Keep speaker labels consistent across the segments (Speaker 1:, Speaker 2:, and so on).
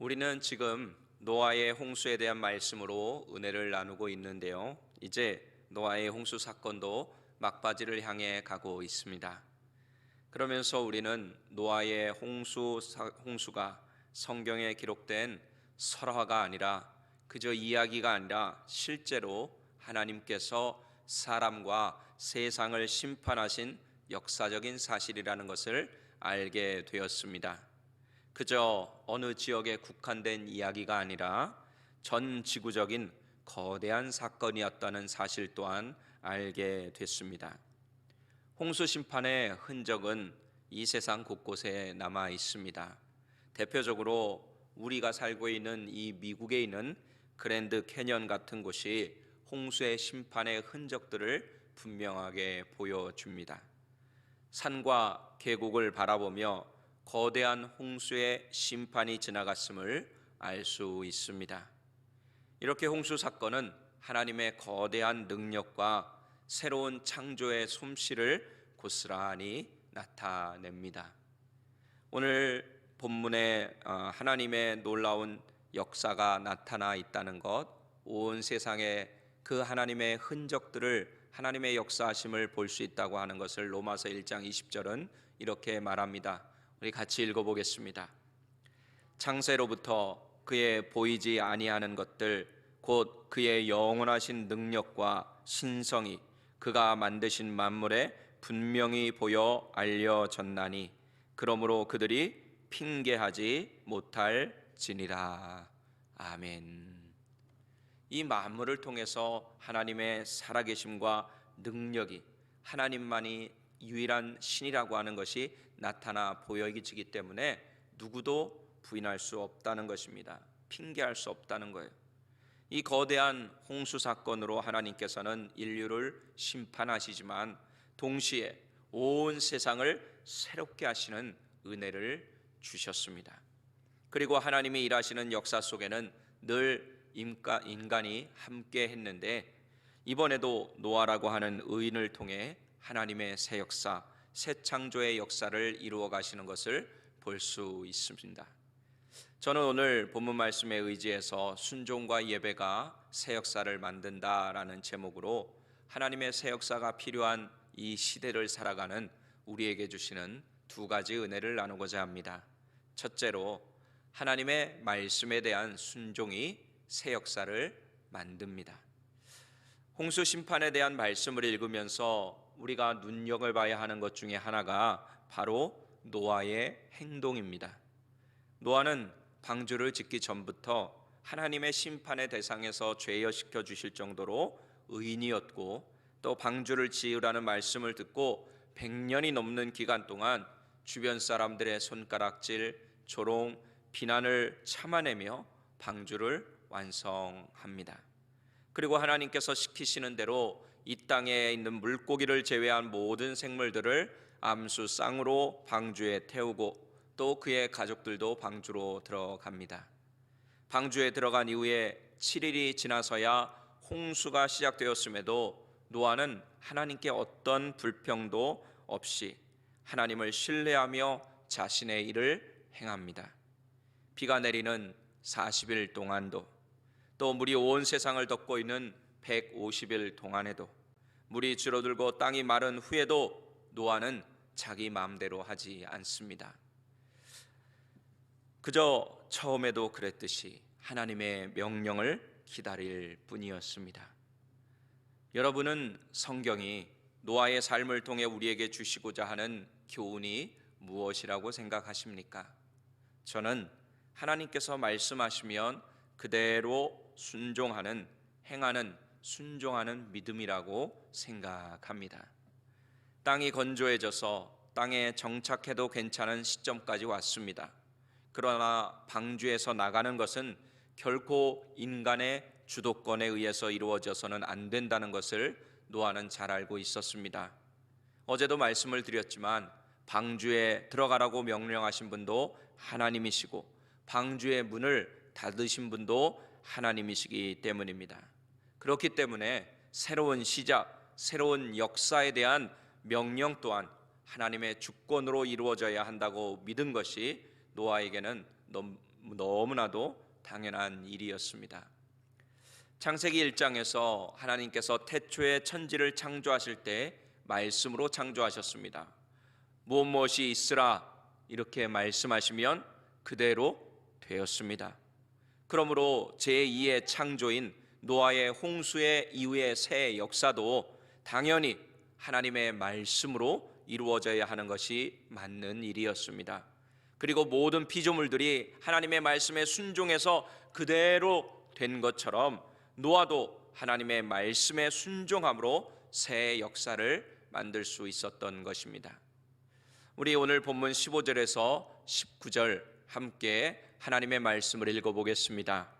Speaker 1: 우리는 지금 노아의 홍수에 대한 말씀으로 은혜를 나누고 있는데요. 이제 노아의 홍수 사건도 막바지를 향해 가고 있습니다. 그러면서 우리는 노아의 홍수 사- 홍수가 성경에 기록된 설화가 아니라 그저 이야기가 아니라 실제로 하나님께서 사람과 세상을 심판하신 역사적인 사실이라는 것을 알게 되었습니다. 그저 어느 지역에 국한된 이야기가 아니라 전 지구적인 거대한 사건이었다는 사실 또한 알게 됐습니다. 홍수 심판의 흔적은 이 세상 곳곳에 남아 있습니다. 대표적으로 우리가 살고 있는 이 미국에 있는 그랜드 캐년 같은 곳이 홍수의 심판의 흔적들을 분명하게 보여줍니다. 산과 계곡을 바라보며 거대한 홍수의 심판이 지나갔음을 알 수 있습니다. 이렇게 홍수 사건은 하나님의 거대한 능력과 새로운 창조의 솜씨를 고스란히 나타냅니다. 오늘 본문에 어, 하나님의 놀라운 역사가 나타나 있다는 것, 온 세상에 그 하나님의 흔적들을 하나님의 역사하심을 볼 수 있다고 하는 것을 로마서 1장 20절은 이렇게 말합니다. 우리 같이 읽어보겠습니다. 창세로부터 그의 보이지 아니하는 것들 곧 그의 영원하신 능력과 신성이 그가 만드신 만물에 분명히 보여 알려졌나니 그러므로 그들이 핑계하지 못할지니라 아멘. 이 만물을 통해서 하나님의 살아계심과 능력이 하나님만이 유일한 신이라고 하는 것이 나타나 보여지기 때문에 누구도 부인할 수 없다는 것입니다. 핑계할 수 없다는 거예요. 이 거대한 홍수 사건으로 하나님께서는 인류를 심판하시지만 동시에 온 세상을 새롭게 하시는 은혜를 주셨습니다. 그리고 하나님이 일하시는 역사 속에는 늘 인간이 함께 했는데 이번에도 노아라고 하는 의인을 통해 하나님의 새 역사, 새 창조의 역사를 이루어 가시는 것을 볼 수 있습니다. 저는 오늘 본문 말씀에 의지해서 순종과 예배가 새 역사를 만든다라는 제목으로 하나님의 새 역사가 필요한 이 시대를 살아가는 우리에게 주시는 두 가지 은혜를 나누고자 합니다. 첫째로 하나님의 말씀에 대한 순종이 새 역사를 만듭니다. 홍수 심판에 대한 말씀을 읽으면서 우리가 눈여겨봐야 하는 것 중에 하나가 바로 노아의 행동입니다. 노아는 방주를 짓기 전부터 하나님의 심판의 대상에서 죄여시켜 주실 정도로 의인이었고 또 방주를 지으라는 말씀을 듣고 100년이 넘는 기간 동안 주변 사람들의 손가락질, 조롱, 비난을 참아내며 방주를 완성합니다. 그리고 하나님께서 시키시는 대로 이 땅에 있는 물고기를 제외한 모든 생물들을 암수 쌍으로 방주에 태우고 또 그의 가족들도 방주로 들어갑니다. 방주에 들어간 이후에 7일이 지나서야 홍수가 시작되었음에도 노아는 하나님께 어떤 불평도 없이 하나님을 신뢰하며 자신의 일을 행합니다. 비가 내리는 40일 동안도 또 물이 온 세상을 덮고 있는 150일 동안에도 물이 줄어들고 땅이 마른 후에도 노아는 자기 마음대로 하지 않습니다. 그저 처음에도 그랬듯이 하나님의 명령을 기다릴 뿐이었습니다. 여러분은 성경이 노아의 삶을 통해 우리에게 주시고자 하는 교훈이 무엇이라고 생각하십니까? 저는 하나님께서 말씀하시면 그대로 순종하는 행하는 순종하는 믿음이라고 생각합니다. 땅이 건조해져서 땅에 정착해도 괜찮은 시점까지 왔습니다. 그러나 방주에서 나가는 것은 결코 인간의 주도권에 의해서 이루어져서는 안 된다는 것을 노아는 잘 알고 있었습니다. 어제도 말씀을 드렸지만 방주에 들어가라고 명령하신 분도 하나님이시고 방주의 문을 닫으신 분도 하나님이시기 때문입니다. 그렇기 때문에 새로운 시작, 새로운 역사에 대한 명령 또한 하나님의 주권으로 이루어져야 한다고 믿은 것이 노아에게는 너무나도 당연한 일이었습니다. 창세기 1장에서 하나님께서 태초에 천지를 창조하실 때 말씀으로 창조하셨습니다. 무엇 무엇이 있으라 이렇게 말씀하시면 그대로 되었습니다. 그러므로 제2의 창조인 노아의 홍수의 이후의 새 역사도 당연히 하나님의 말씀으로 이루어져야 하는 것이 맞는 일이었습니다. 그리고 모든 피조물들이 하나님의 말씀에 순종해서 그대로 된 것처럼 노아도 하나님의 말씀에 순종함으로 새 역사를 만들 수 있었던 것입니다. 우리 오늘 본문 15절에서 19절 함께 하나님의 말씀을 읽어 보겠습니다.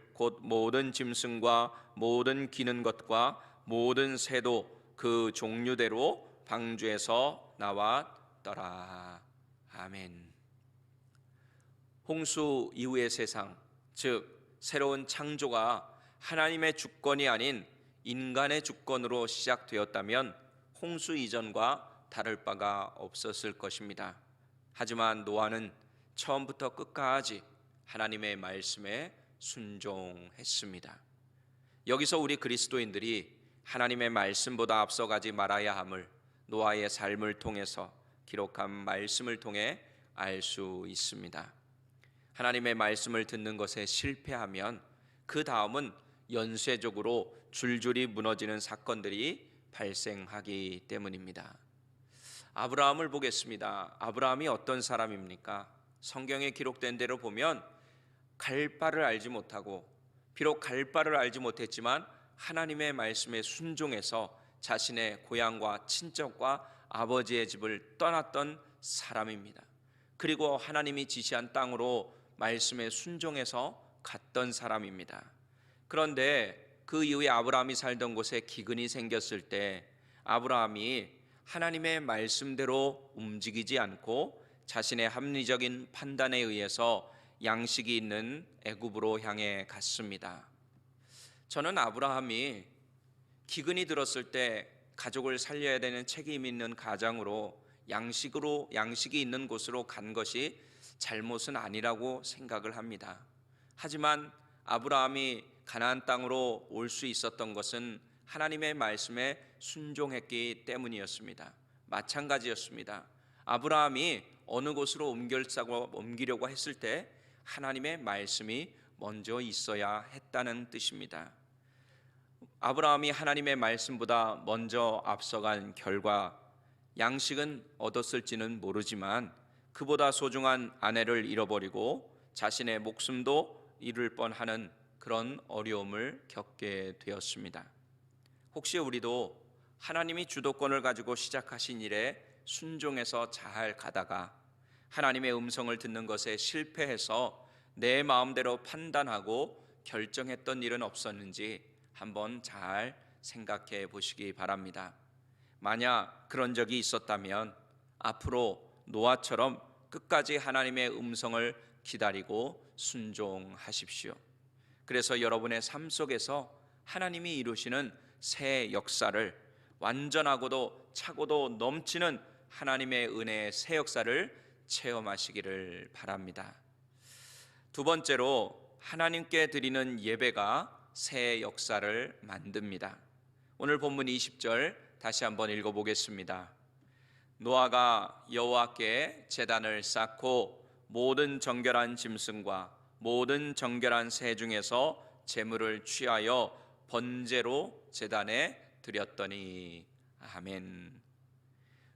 Speaker 1: 곧 모든 짐승과 모든 기는 것과 모든 새도 그 종류대로 방주에서 나왔더라. 아멘. 홍수 이후의 세상, 즉 새로운 창조가 하나님의 주권이 아닌 인간의 주권으로 시작되었다면 홍수 이전과 다를 바가 없었을 것입니다. 하지만 노아는 처음부터 끝까지 하나님의 말씀에 순종했습니다. 여기서 우리 그리스도인들이 하나님의 말씀보다 앞서가지 말아야 함을 노아의 삶을 통해서 기록한 말씀을 통해 알 수 있습니다. 하나님의 말씀을 듣는 것에 실패하면 그 다음은 연쇄적으로 줄줄이 무너지는 사건들이 발생하기 때문입니다. 아브라함을 보겠습니다. 아브라함이 어떤 사람입니까? 성경에 기록된 대로 보면 갈 바를 알지 못하고 비록 갈 바를 알지 못했지만 하나님의 말씀에 순종해서 자신의 고향과 친척과 아버지의 집을 떠났던 사람입니다. 그리고 하나님이 지시한 땅으로 말씀에 순종해서 갔던 사람입니다. 그런데 그 이후에 아브라함이 살던 곳에 기근이 생겼을 때 아브라함이 하나님의 말씀대로 움직이지 않고 자신의 합리적인 판단에 의해서 양식이 있는 애굽으로 향해 갔습니다. 저는 아브라함이 기근이 들었을 때 가족을 살려야 되는 책임 있는 가장으로 양식으로 양식이 있는 곳으로 간 것이 잘못은 아니라고 생각을 합니다. 하지만 아브라함이 가나안 땅으로 올 수 있었던 것은 하나님의 말씀에 순종했기 때문이었습니다. 마찬가지였습니다. 아브라함이 어느 곳으로 옮기려고 했을 때 하나님의 말씀이 먼저 있어야 했다는 뜻입니다. 아브라함이 하나님의 말씀보다 먼저 앞서간 결과 양식은 얻었을지는 모르지만 그보다 소중한 아내를 잃어버리고 자신의 목숨도 잃을 뻔하는 그런 어려움을 겪게 되었습니다. 혹시 우리도 하나님이 주도권을 가지고 시작하신 일에 순종해서 잘 가다가 하나님의 음성을 듣는 것에 실패해서 내 마음대로 판단하고 결정했던 일은 없었는지 한번 잘 생각해 보시기 바랍니다. 만약 그런 적이 있었다면 앞으로 노아처럼 끝까지 하나님의 음성을 기다리고 순종하십시오. 그래서 여러분의 삶 속에서 하나님이 이루시는 새 역사를 완전하고도 차고도 넘치는 하나님의 은혜의 새 역사를 체험하시기를 바랍니다. 두 번째로 하나님께 드리는 예배가 새 역사를 만듭니다. 오늘 본문 20절 다시 한번 읽어 보겠습니다. 노아가 여호와께 제단을 쌓고 모든 정결한 짐승과 모든 정결한 새 중에서 제물을 취하여 번제로 제단에 드렸더니 아멘.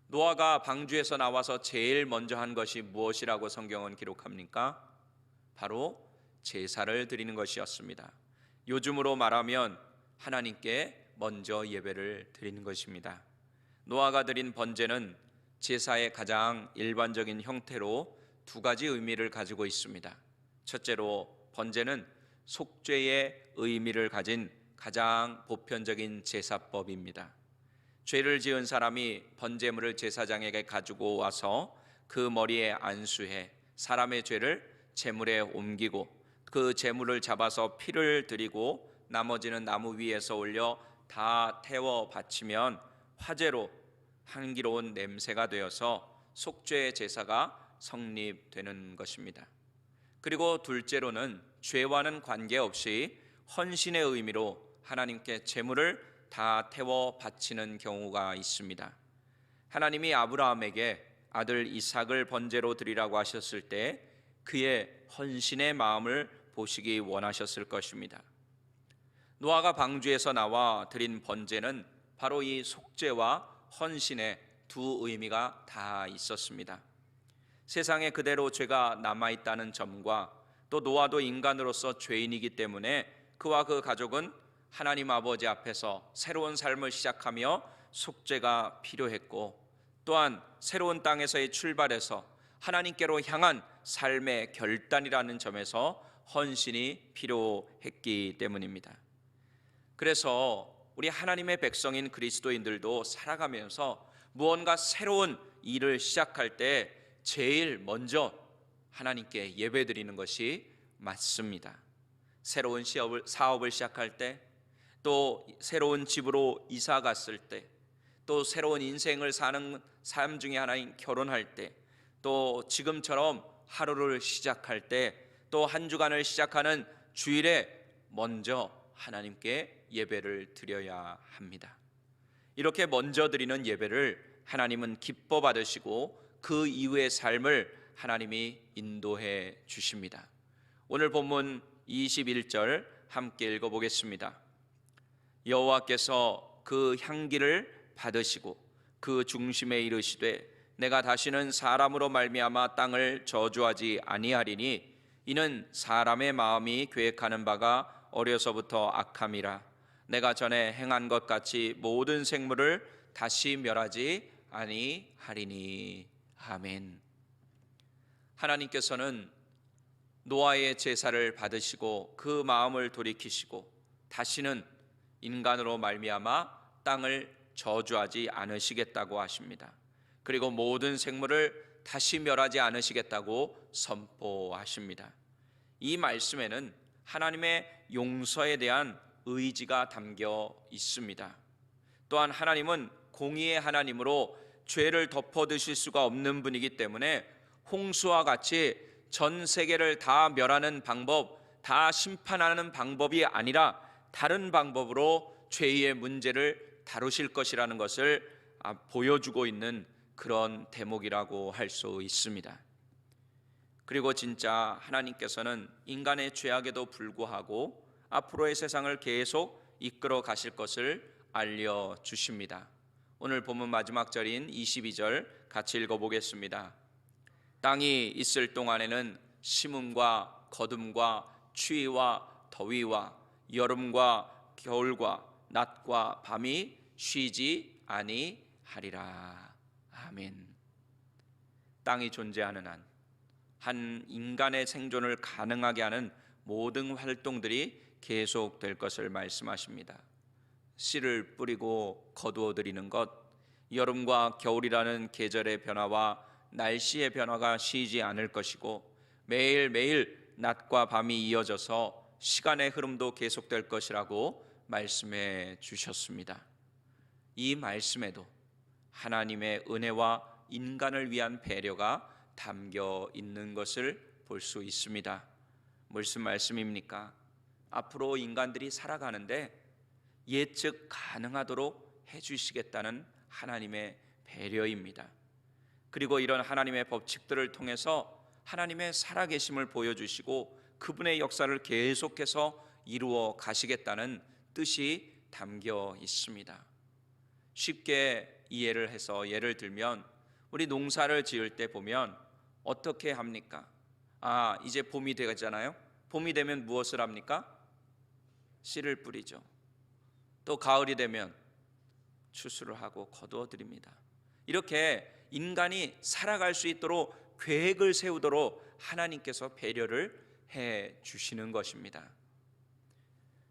Speaker 1: 노아가 방주에서 나와서 제일 먼저 한 것이 무엇이라고 성경은 기록합니까? 바로 제사를 드리는 것이었습니다. 요즘으로 말하면 하나님께 먼저 예배를 드리는 것입니다. 노아가 드린 번제는 제사의 가장 일반적인 형태로 두 가지 의미를 가지고 있습니다. 첫째로 번제는 속죄의 의미를 가진 가장 보편적인 제사법입니다. 죄를 지은 사람이 번제물을 제사장에게 가지고 와서 그 머리에 안수해 사람의 죄를 제물에 옮기고 그 제물을 잡아서 피를 드리고 나머지는 나무 위에서 올려 다 태워 바치면 화재로 향기로운 냄새가 되어서 속죄의 제사가 성립되는 것입니다. 그리고 둘째로는 죄와는 관계없이 헌신의 의미로 하나님께 제물을 다 태워 바치는 경우가 있습니다. 하나님이 아브라함에게 아들 이삭을 번제로 드리라고 하셨을 때 그의 헌신의 마음을 보시기 원하셨을 것입니다. 노아가 방주에서 나와 드린 번제는 바로 이 속죄와 헌신의 두 의미가 다 있었습니다. 세상에 그대로 죄가 남아 있다는 점과 또 노아도 인간으로서 죄인이기 때문에 그와 그 가족은 하나님 아버지 앞에서 새로운 삶을 시작하며 속죄가 필요했고 또한 새로운 땅에서의 출발에서 하나님께로 향한 삶의 결단이라는 점에서 헌신이 필요했기 때문입니다. 그래서 우리 하나님의 백성인 그리스도인들도 살아가면서 무언가 새로운 일을 시작할 때 제일 먼저 하나님께 예배드리는 것이 맞습니다. 새로운 시업을, 사업을 시작할 때, 또 새로운 집으로 이사 갔을 때, 또 새로운 인생을 사는 삶 중에 하나인 결혼할 때, 또 지금처럼 하루를 시작할 때, 또 한 주간을 시작하는 주일에 먼저 하나님께 예배를 드려야 합니다. 이렇게 먼저 드리는 예배를 하나님은 기뻐 받으시고 그 이후의 삶을 하나님이 인도해 주십니다. 오늘 본문 21절 함께 읽어 보겠습니다. 여호와께서 그 향기를 받으시고 그 중심에 이르시되 내가 다시는 사람으로 말미암아 땅을 저주하지 아니하리니 이는 사람의 마음이 계획하는 바가 어려서부터 악함이라 내가 전에 행한 것 같이 모든 생물을 다시 멸하지 아니하리니 아멘. 하나님께서는 노아의 제사를 받으시고 그 마음을 돌이키시고 다시는 인간으로 말미암아 땅을 저주하지 않으시겠다고 하십니다. 그리고 모든 생물을 다시 멸하지 않으시겠다고 선포하십니다. 이 말씀에는 하나님의 용서에 대한 의지가 담겨 있습니다. 또한 하나님은 공의의 하나님으로 죄를 덮어드실 수가 없는 분이기 때문에 홍수와 같이 전 세계를 다 멸하는 방법, 다 심판하는 방법이 아니라 다른 방법으로 죄의 문제를 다루실 것이라는 것을 아, 보여주고 있는 그런 대목이라고 할 수 있습니다. 그리고 진짜 하나님께서는 인간의 죄악에도 불구하고 앞으로의 세상을 계속 이끌어 가실 것을 알려 주십니다. 오늘 본문 마지막 절인 22절 같이 읽어 보겠습니다. 땅이 있을 동안에는 심음과 거둠과 추위와 더위와 여름과 겨울과 낮과 밤이 쉬지 아니하리라. 아멘. 땅이 존재하는 한, 한 인간의 생존을 가능하게 하는 모든 활동들이 계속될 것을 말씀하십니다. 씨를 뿌리고 거두어 드리는 것, 여름과 겨울이라는 계절의 변화와 날씨의 변화가 쉬지 않을 것이고 매일매일 낮과 밤이 이어져서 시간의 흐름도 계속될 것이라고 말씀해 주셨습니다. 이 말씀에도 하나님의 은혜와 인간을 위한 배려가 담겨 있는 것을 볼 수 있습니다. 무슨 말씀입니까? 앞으로 인간들이 살아가는데 예측 가능하도록 해주시겠다는 하나님의 배려입니다. 그리고 이런 하나님의 법칙들을 통해서 하나님의 살아계심을 보여주시고 그분의 역사를 계속해서 이루어 가시겠다는 뜻이 담겨 있습니다. 쉽게 이해를 해서 예를 들면 우리 농사를 지을 때 보면 어떻게 합니까? 아, 이제 봄이 되잖아요. 봄이 되면 무엇을 합니까? 씨를 뿌리죠. 또 가을이 되면 추수를 하고 거두어 드립니다. 이렇게 인간이 살아갈 수 있도록 계획을 세우도록 하나님께서 배려를 해 주시는 것입니다.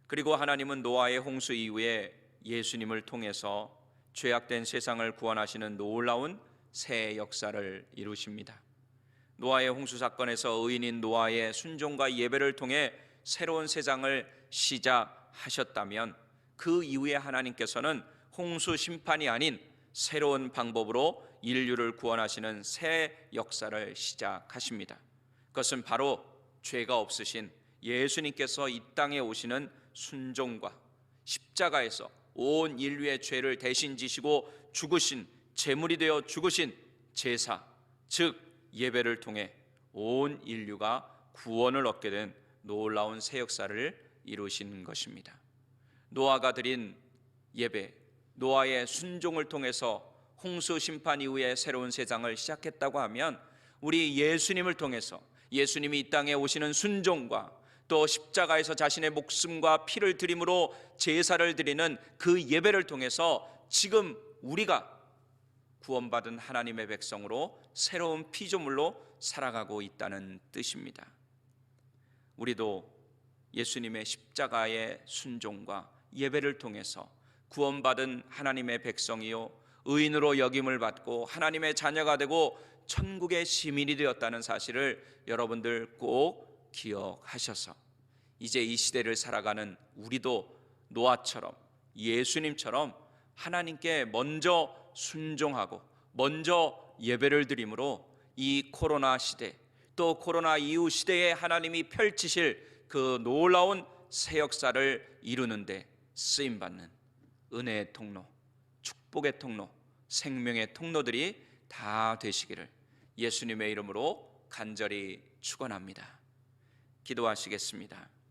Speaker 1: 그리고 하나님은 노아의 홍수 이후에 예수님을 통해서 죄악된 세상을 구원하시는 놀라운 새 역사를 이루십니다. 노아의 홍수 사건에서 의인인 노아의 순종과 예배를 통해 새로운 세상을 시작하셨다면 그 이후에 하나님께서는 홍수 심판이 아닌 새로운 방법으로 인류를 구원하시는 새 역사를 시작하십니다. 그것은 바로 죄가 없으신 예수님께서 이 땅에 오시는 순종과 십자가에서 온 인류의 죄를 대신 지시고 죽으신 제물이 되어 죽으신 제사 즉 예배를 통해 온 인류가 구원을 얻게 된 놀라운 새 역사를 이루신 것입니다. 노아가 드린 예배, 노아의 순종을 통해서 홍수 심판 이후에 새로운 세상을 시작했다고 하면 우리 예수님을 통해서 예수님이 이 땅에 오시는 순종과 또 십자가에서 자신의 목숨과 피를 드림으로 제사를 드리는 그 예배를 통해서 지금 우리가 구원받은 하나님의 백성으로 새로운 피조물로 살아가고 있다는 뜻입니다. 우리도 예수님의 십자가의 순종과 예배를 통해서 구원받은 하나님의 백성이요 의인으로 여김을 받고 하나님의 자녀가 되고 천국의 시민이 되었다는 사실을 여러분들 꼭 기억하셔서 이제 이 시대를 살아가는 우리도 노아처럼 예수님처럼 하나님께 먼저 순종하고 먼저 예배를 드림으로 이 코로나 시대 또 코로나 이후 시대에 하나님이 펼치실 그 놀라운 새 역사를 이루는데 쓰임 받는 은혜의 통로, 축복의 통로, 생명의 통로들이 다 되시기를 예수님의 이름으로 간절히 축원합니다. 기도하시겠습니다.